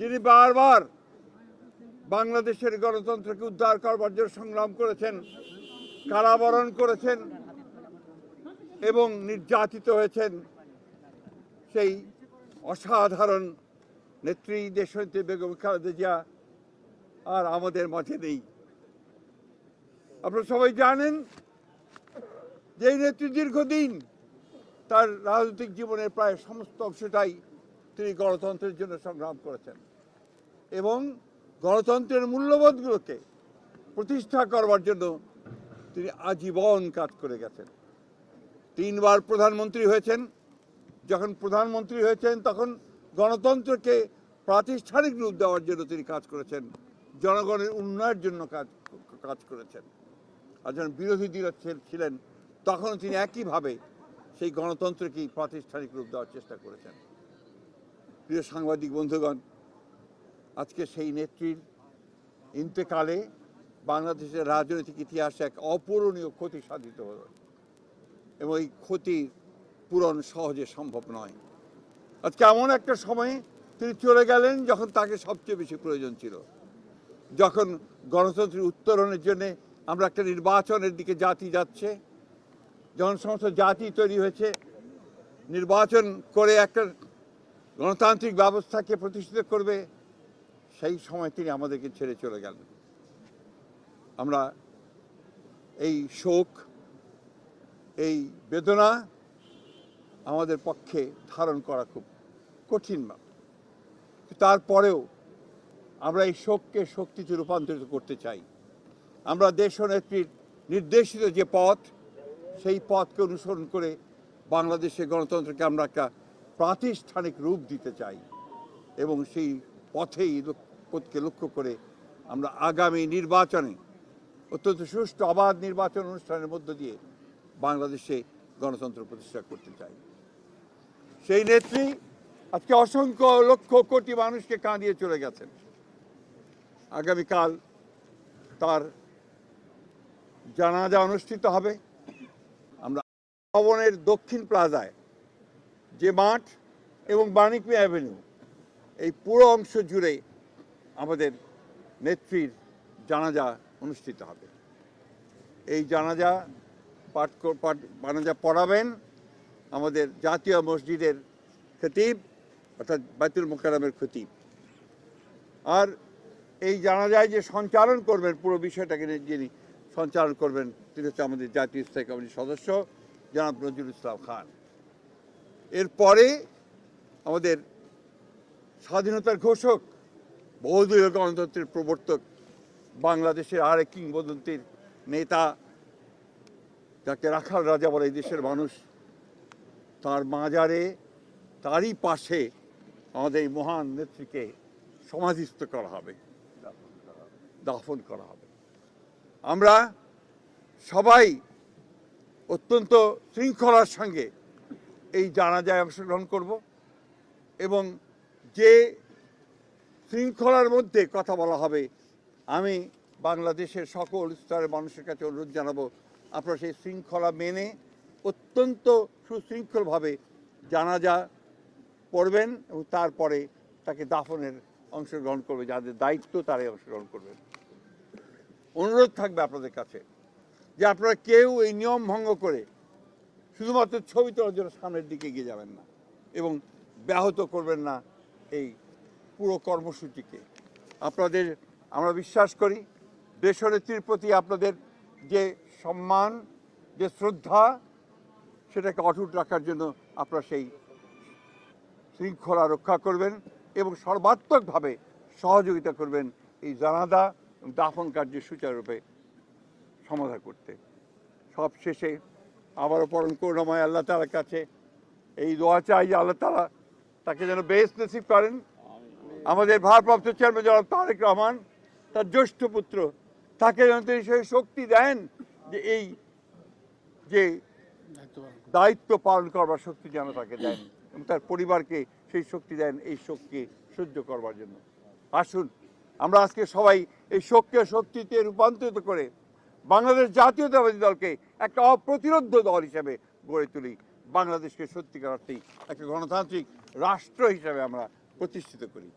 যিনি বারবার বাংলাদেশের গণতন্ত্রকে উদ্ধার করবার জন্য সংগ্রাম করেছেন, কারাবরণ করেছেন এবং নির্যাতিত হয়েছেন, সেই অসাধারণ নেত্রী দেশনেত্রী বেগম খালেদা জিয়া আর আমাদের মাঝে নেই। আপনারা সবাই জানেন যে নেত্রী দীর্ঘদিন তার রাজনৈতিক জীবনের প্রায় সমস্ত অংশটাই তিনি গণতন্ত্রের জন্য সংগ্রাম করেছেন। এবং গণতন্ত্রের মূল্যবোধগুলোকে প্রতিষ্ঠা করবার জন্য তিনি আজীবন কাজ করে গেছেন। তিনবার প্রধানমন্ত্রী হয়েছেন। যখন প্রধানমন্ত্রী হয়েছেন, তখন গণতন্ত্রকে প্রাতিষ্ঠানিক রূপ দেওয়ার জন্য তিনি কাজ করেছেন। জনগণের উন্নয়নের জন্য কাজ কাজ করেছেন। আর যখন বিরোধী দল ছিলেন তখন তিনি একইভাবে সেই গণতন্ত্রকেই প্রাতিষ্ঠানিক রূপ দেওয়ার চেষ্টা করেছেন। প্রিয় সাংবাদিক বন্ধুগণ আজকে সেই নেত্রীর ইন্তেকালে বাংলাদেশের রাজনৈতিক ইতিহাসে এক অপূরণীয় ক্ষতি সাধিত হলো। এবং এই ক্ষতি পূরণ সহজে সম্ভব নয়। আজকে এমন একটা সময়ে তিনি চলে গেলেন যখন তাকে সবচেয়ে বেশি প্রয়োজন ছিল। যখন গণতন্ত্রের উত্তরণের জন্য আমরা একটা নির্বাচনের দিকে জাতি যাচ্ছে, যখন সমস্ত জাতি তৈরি হয়েছে, নির্বাচন করে একটা গণতান্ত্রিক ব্যবস্থাকে প্রতিষ্ঠিত করবে সেই সময় তিনি আমাদেরকে ছেড়ে চলে গেলেন। আমরা এই শোক, এই বেদনা আমাদের পক্ষে ধারণ করা খুব কঠিন তারপরেও আমরা এই শোককে শক্তিতে রূপান্তরিত করতে চাই। আমরা দেশনেত্রীর নির্দেশিত যে পথ, সেই পথকে অনুসরণ করে বাংলাদেশের গণতন্ত্রকে আমরা একটা প্রাতিষ্ঠানিক রূপ দিতে চাই এবং সেই পথেই পথকে লক্ষ্য করে আমরা আগামী নির্বাচনে অত্যন্ত সুষ্ঠু অবাধ নির্বাচন অনুষ্ঠানের মধ্য দিয়ে বাংলাদেশে গণতন্ত্র প্রতিষ্ঠা করতে চাই। সেই নেত্রী আজকে অসংখ্য লক্ষ কোটি মানুষকে কাঁদিয়ে চলে গেছেন। আগামীকাল তার জানাজা অনুষ্ঠিত হবে। আমরা ভবনের দক্ষিণ প্লাজায় যে মাঠ এবং বাণিজ্য অ্যাভিনিউ, এই পুরো অংশ জুড়ে আমাদের নেত্রীর জানাজা অনুষ্ঠিত হবে। এই জানাজা পাঠ পাঠ, জানাজা পড়াবেন আমাদের জাতীয় মসজিদের খতিব, অর্থাৎ বাইতুল মোকারমের খতিব। আর এই জানাজায় যে সঞ্চালন করবেন, পুরো বিষয়টাকে যিনি সঞ্চালন করবেন, তিনি হচ্ছে আমাদের জাতীয় স্থায়ী কমিটির সদস্য, জনাব নজরুল ইসলাম খান। এরপরে আমাদের স্বাধীনতার ঘোষক বহুদলীয় গণতন্ত্রের প্রবর্তক বাংলাদেশের আরেক কিংবদন্তির নেতা, যাকে রাখাল রাজা বলে এই দেশের মানুষ, তার মাজারে, তারই পাশে আমাদের এই মহান নেত্রীকে সমাধিস্থ করা হবে। দাফন করা হবে। আমরা সবাই অত্যন্ত শৃঙ্খলার সঙ্গে এই জানাজায় অংশগ্রহণ করব এবং যে শৃঙ্খলার মধ্যে কথা বলা হবে। আমি বাংলাদেশের সকল স্তরের মানুষের কাছে অনুরোধ জানাব, আপনারা সেই শৃঙ্খলা মেনে অত্যন্ত সুশৃঙ্খলভাবে জানাজা পড়বেন এবং তারপরে তাকে দাফনের অংশগ্রহণ করবে যাদের দায়িত্ব তারাই অংশগ্রহণ করবেন। অনুরোধ থাকবে আপনাদের কাছে যে আপনারা কেউ এই নিয়ম ভঙ্গ করে শুধুমাত্র ছবি তোলার জন্য সামনের দিকে এগিয়ে যাবেন না এবং ব্যাহত করবেন না এই পুরো কর্মসূচিকে। আপনাদের, আমরা বিশ্বাস করি, দেশনেত্রীর প্রতি আপনাদের যে সম্মান, যে শ্রদ্ধা, সেটাকে অটুট রাখার জন্য আপনারা সেই শৃঙ্খলা রক্ষা করবেন এবং সর্বাত্মকভাবে সহযোগিতা করবেন এই জানাদা দাফন কার্য সুচারুরূপে সমাধা করতে। সব শেষে আবারও পরম করুণাময় আল্লাহ তালার কাছে এই দোয়া চাই যে আল্লাহ তালা তাকে যেন বেশ নসিব করেন আমাদের ভারপ্রাপ্ত চেয়ারম্যান জনাব তারেক রহমান, তার জ্যেষ্ঠ পুত্র, তাকে যেন তিনি সেই শক্তি দেন যে এই যে দায়িত্ব পালন করবার শক্তি যেন তাকে দেন এবং তার পরিবারকে সেই শক্তি দেন, এই শোককে সহ্য করবার জন্য। আসুন, আমরা আজকে সবাই এই শোককে শক্তিতে রূপান্তরিত করে বাংলাদেশ জাতীয়তাবাদী দলকে একটা অপ্রতিরোধ দল হিসেবে গড়ে তুলি। বাংলাদেশকে সত্যিকার অর্থেই একটা গণতান্ত্রিক রাষ্ট্র হিসেবে আমরা প্রতিষ্ঠিত করি।